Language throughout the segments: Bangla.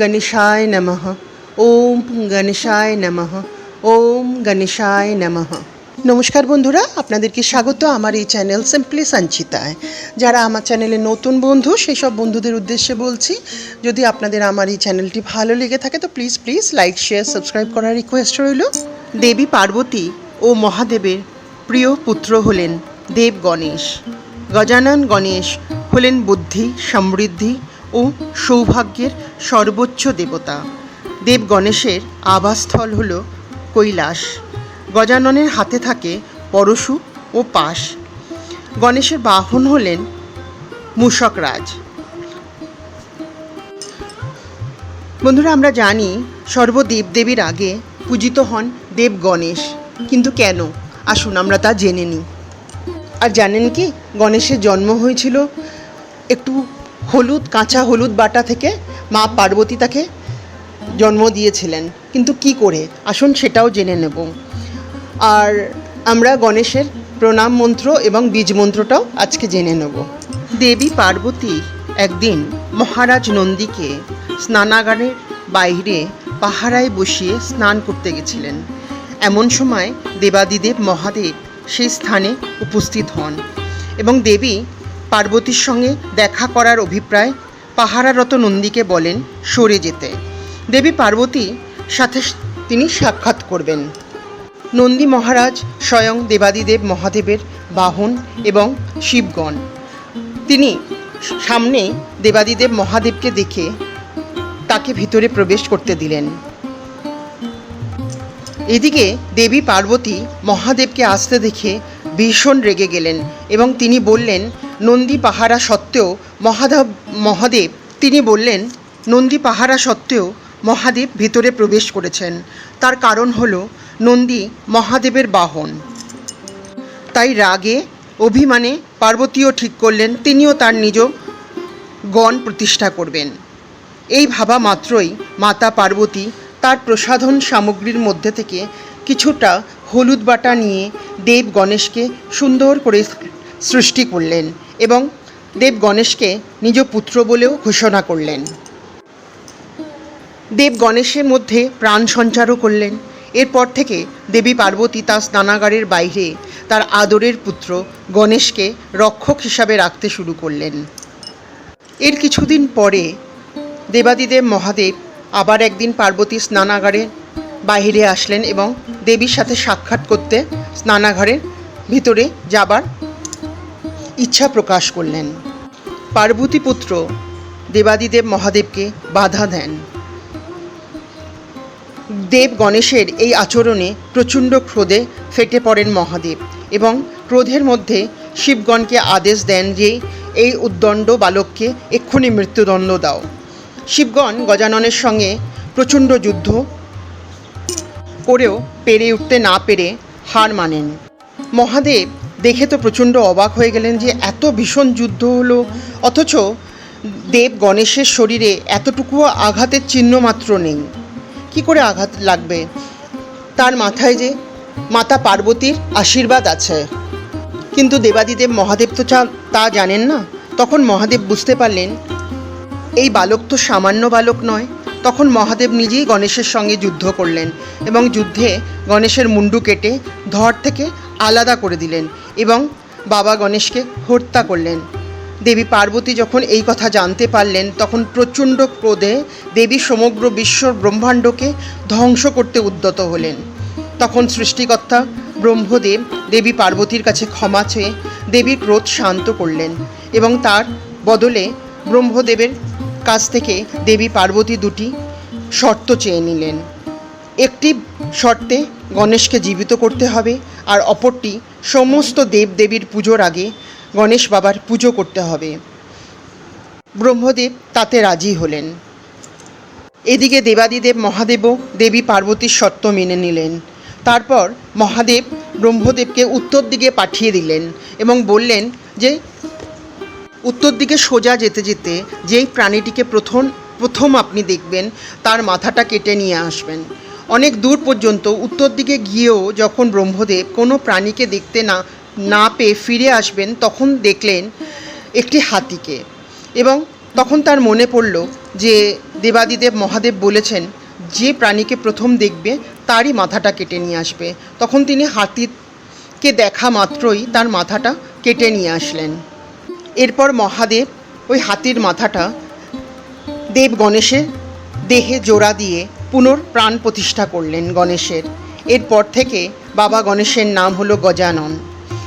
গণেশায় নমঃ। ওম গণেশায় নমঃ। ওম গণেশায় নমঃ। নমস্কার বন্ধুরা, আপনাদেরকে স্বাগত আমার এই চ্যানেল সিম্পলি সঞ্চিতায় যারা আমার চ্যানেলে নতুন বন্ধু সেই সব বন্ধুদের উদ্দেশ্যে বলছি, যদি আপনাদের আমার এই চ্যানেলটি ভালো লেগে থাকে, তো please please like share subscribe করার রিকোয়েস্ট রইল। দেবী পার্বতী ও মহাদেবের প্রিয় পুত্র হলেন দেব গণেশ। গজানন গণেশ হলেন বুদ্ধি, সমৃদ্ধি ও সৌভাগ্যের সর্বোচ্চ দেবতা। দেব গণেশের আবাসস্থল হল কৈলাস। গজাননের হাতে থাকে পরশু ও পাশ। গণেশের বাহন হলেন মূষকরাজ। বন্ধুরা, আমরা জানি সর্বদেব দেবীর আগে পূজিত হন দেব গণেশ। কিন্তু কেন? আসুন, আমরা তা জেনে নিই। আর জানেন কি, গণেশের জন্ম হয়েছিল একটু হলুদ, কাঁচা হলুদ বাটা থেকে মা পার্বতী তাকে জন্ম দিয়েছিলেন। কিন্তু কি করে? আসুন সেটাও জেনে নেব। আর আমরা গণেশের প্রণাম মন্ত্র এবং বীজ মন্ত্রটাও আজকে জেনে নেব। দেবী পার্বতী একদিন মহারাজ নন্দীকে স্নানাগারের বাইরে পাহারায় বসিয়ে স্নান করতে গেছিলেন। এমন সময় দেবাদিদেব মহাদেব সেই স্থানে উপস্থিত হন এবং দেবী পার্বতীর সঙ্গে দেখা করার অভিপ্রায় পাহারারত নন্দীকে বলেন, সরে যেতে। দেবী পার্বতী সাথে তিনি সাক্ষাৎ করবেন। নন্দী মহারাজ স্বয়ং দেবাদিদেব মহাদেবের বাহন এবং শিবগণ। তিনি সামনে দেবাদিদেব মহাদেবকে দেখে তাকে ভিতরে প্রবেশ করতে দিলেন। এদিকে দেবী পার্বতী মহাদেবকে আসতে দেখে ভীষণ রেগে গেলেন এবং তিনি বললেন নন্দী পাহারা সত্ত্বেও মহাদেব মহাদেব, তিনি বললেন, নন্দী পাহারা সত্ত্বেও মহাদেব ভিতরে প্রবেশ করেছেন। তার কারণ হল নন্দী মহাদেবের বাহন। তাই রাগে, অভিমানে পার্বতীও ঠিক করলেন, তিনিও তার নিজ গণ প্রতিষ্ঠা করবেন। এই ভাবা মাত্রই মাতা পার্বতী তার প্রসাধন সামগ্রীর মধ্যে থেকে কিছুটা হলুদ বাটা নিয়ে দেব গণেশকে সুন্দর করে সৃষ্টি করলেন। এবং দেব গণেশকে নিজ পুত্র বলেও ঘোষণা করলেন। দেব গণেশের মধ্যে প্রাণ সঞ্চারও করলেন। এরপর থেকে দেবী পার্বতী তার স্নানাগারের বাইরে তার আদরের পুত্র গণেশকে রক্ষক হিসাবে রাখতে শুরু করলেন। এর কিছুদিন পরে দেবাদিদেব মহাদেব আবার একদিন পার্বতী স্নানাগারে বাইরে আসলেন এবং দেবীর সাথে সাক্ষাৎ করতে স্নানাঘরের ভিতরে যাবার ইচ্ছা প্রকাশ করলেন। পার্বতী পুত্র দেবাদিদেব মহাদেবকে বাধা দেন। দেব গণেশের এই আচরণে প্রচণ্ড ক্রোধে ফেটে পড়েন মহাদেব এবং ক্রোধের মধ্যে শিবগণকে আদেশ দেন যে, এই উদ্দণ্ড বালককে এক্ষুনি মৃত্যুদণ্ড দাও। শিবগণ গজাননের সঙ্গে প্রচণ্ড যুদ্ধ করেও পেরে উঠতে না পেরে হার মানেন। মহাদেব দেখে তো প্রচণ্ড অবাক হয়ে গেলেন যে এত ভীষণ যুদ্ধ হলো। অথচ দেব গণেশের শরীরে এতটুকুও আঘাতের চিহ্ন মাত্র নেই। কি করে আঘাত লাগবে? তার মাথায় যে মাতা পার্বতীর আশীর্বাদ আছে। কিন্তু দেবাদিদেব মহাদেব তো চা- তা জানেন না। তখন মহাদেব বুঝতে পারলেন, এই বালক তো সামান্য বালক নয়। তখন মহাদেব নিজেই গণেশের সঙ্গে যুদ্ধ করলেন এবং যুদ্ধে গণেশের মুন্ডু কেটে ধর থেকে আলাদা করে দিলেন এবং বাবা গণেশকে হত্যা করলেন। দেবী পার্বতী যখন এই কথা জানতে পারলেন, তখন প্রচণ্ড ক্রোধে দেবী সমগ্র বিশ্ব ব্রহ্মাণ্ডকে ধ্বংস করতে উদ্যত হলেন। তখন সৃষ্টিকর্তা ব্রহ্মদেব দেবী পার্বতীর কাছে ক্ষমা চেয়ে দেবীর ক্রোধ শান্ত করলেন এবং তার বদলে ব্রহ্মদেবের কাছ থেকে দেবী পার্বতী দুটি শর্ত চেয়ে নিলেন। একটি শর্তে গণেশকে জীবিত করতে হবে, আর অপরটি সমস্ত দেবদেবীর পুজোর আগে গণেশ বাবার পুজো করতে হবে। ব্রহ্মদেব তাতে রাজি হলেন। এদিকে দেবাদিদেব মহাদেবও দেবী পার্বতীর শর্ত মেনে নিলেন। তারপর মহাদেব ব্রহ্মদেবকে উত্তর দিকে পাঠিয়ে দিলেন এবং বললেন যে, উত্তর দিকে সোজা যেতে যেতে যেই প্রাণীটিকে প্রথম প্রথম আপনি দেখবেন, তার মাথাটা কেটে নিয়ে আসবেন। অনেক দূর পর্যন্ত উত্তর দিকে গিয়েও যখন ব্রহ্মদেব কোনো প্রাণীকে দেখতে না না পেয়ে ফিরে আসবেন, তখন দেখলেন একটি হাতিকে। এবং তখন তার মনে পড়ল যে দেবাদিদেব মহাদেব বলেছেন, যে প্রাণীকে প্রথম দেখবে, তারই মাথাটা কেটে নিয়ে আসবে। তখন তিনি হাতিকে দেখা মাত্রই তার মাথাটা কেটে নিয়ে আসলেন। এরপর মহাদেব ওই হাতির মাথাটা দেব গণেশের দেহে জোড়া দিয়ে পুনর প্রাণ প্রতিষ্ঠা করলেন গণেশের। এরপর থেকে বাবা গণেশের নাম হলো গজানন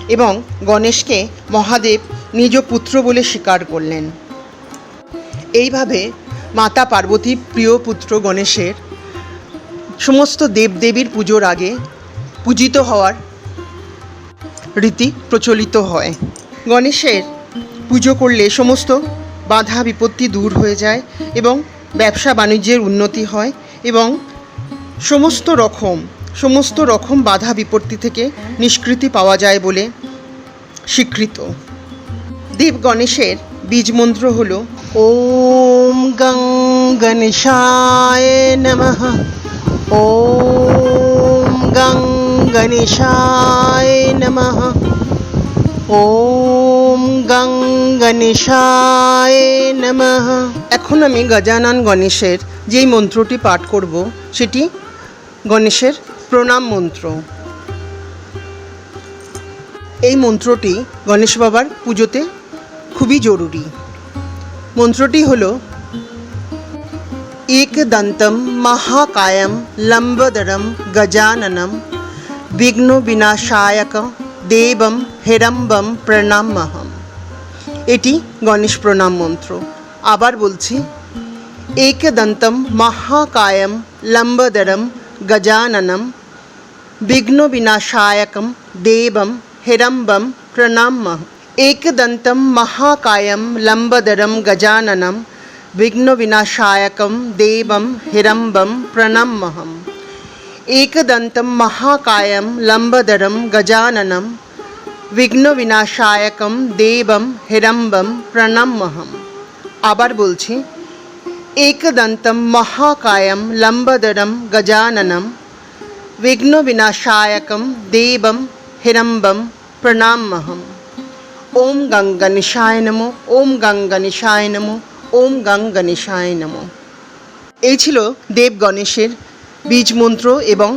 এবং গণেশকে মহাদেব নিজ পুত্র বলে স্বীকার করলেন। এইভাবে মাতা পার্বতীর প্রিয় পুত্র গণেশের সমস্ত দেবদেবীর পুজোর আগে পূজিত হওয়ার রীতি প্রচলিত হয়। গণেশের পুজো করলে সমস্ত বাধা বিপত্তি দূর হয়ে যায় এবং ব্যবসা বাণিজ্যের উন্নতি হয়। এবং সমস্ত রকম সমস্ত রকম বাধা বিপত্তি থেকে নিষ্কৃতি পাওয়া যায় বলে স্বীকৃত। দেব গণেশের বীজ মন্ত্র হল, ওম গং গণেশায় নমঃ। ওম গং গণেশায় নমঃ। ওম গং গণেশায় নমঃ এখন আমি গজানন গণেশের যেই মন্ত্রটি পাঠ করব সেটি গণেশের প্রণাম মন্ত্র এই মন্ত্রটি গণেশ বাবার পুজোতে খুবই জরুরি মন্ত্রটি হল एकदन्तं महाकायं लम्बोदरं गजाननं বিঘ্নবিনাশায়ক দেবম হেরম্বম প্রণামহম এটি গণেশ প্রণাম মন্ত্র আবার বলছি एकदन्तं महाकायं लम्बोदरं गजाननं विघ्नविनाशायकं देवं हिरम्बं प्रणामः एकदन्तं महाकायं लम्बोदरं गजाननं विघ्नविनाशायकं देवं हिरम्बं प्रणमहम् एकदन्तं महाकायं लम्बोदरं गजाननं বিঘ্নবিনাশায়কম দেবম হিরম্বম প্রণমহম আবার বলছি एकदन्तं महाकायं लम्बोदरं गजाननं विघ्नविनाशायकं देवं हिरम्बं प्रणामहम् ওম গং গণেশায় নমো ওম গং গণেশায় নমো ওম গং গণেশায় নমো এই ছিল দেব গণেশের বীজ মন্ত্র এবং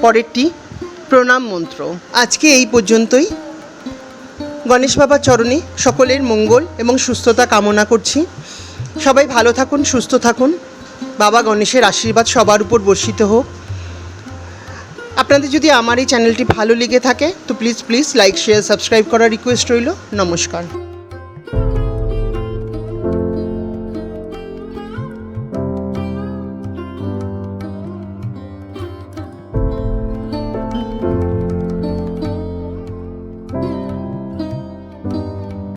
পরেরটি প্রণাম মন্ত্র। আজকে এই পর্যন্তই। গণেশ বাবার চরণে সকলের মঙ্গল এবং সুস্থতা কামনা করছি। সবাই ভালো থাকুন, সুস্থ থাকুন। বাবা গণেশের আশীর্বাদ সবার উপর বর্ষিত হোক। আপনাদের যদি আমার এই চ্যানেলটি ভালো লেগে থাকে, তো please please like share subscribe করার রিকোয়েস্ট রইল। নমস্কার।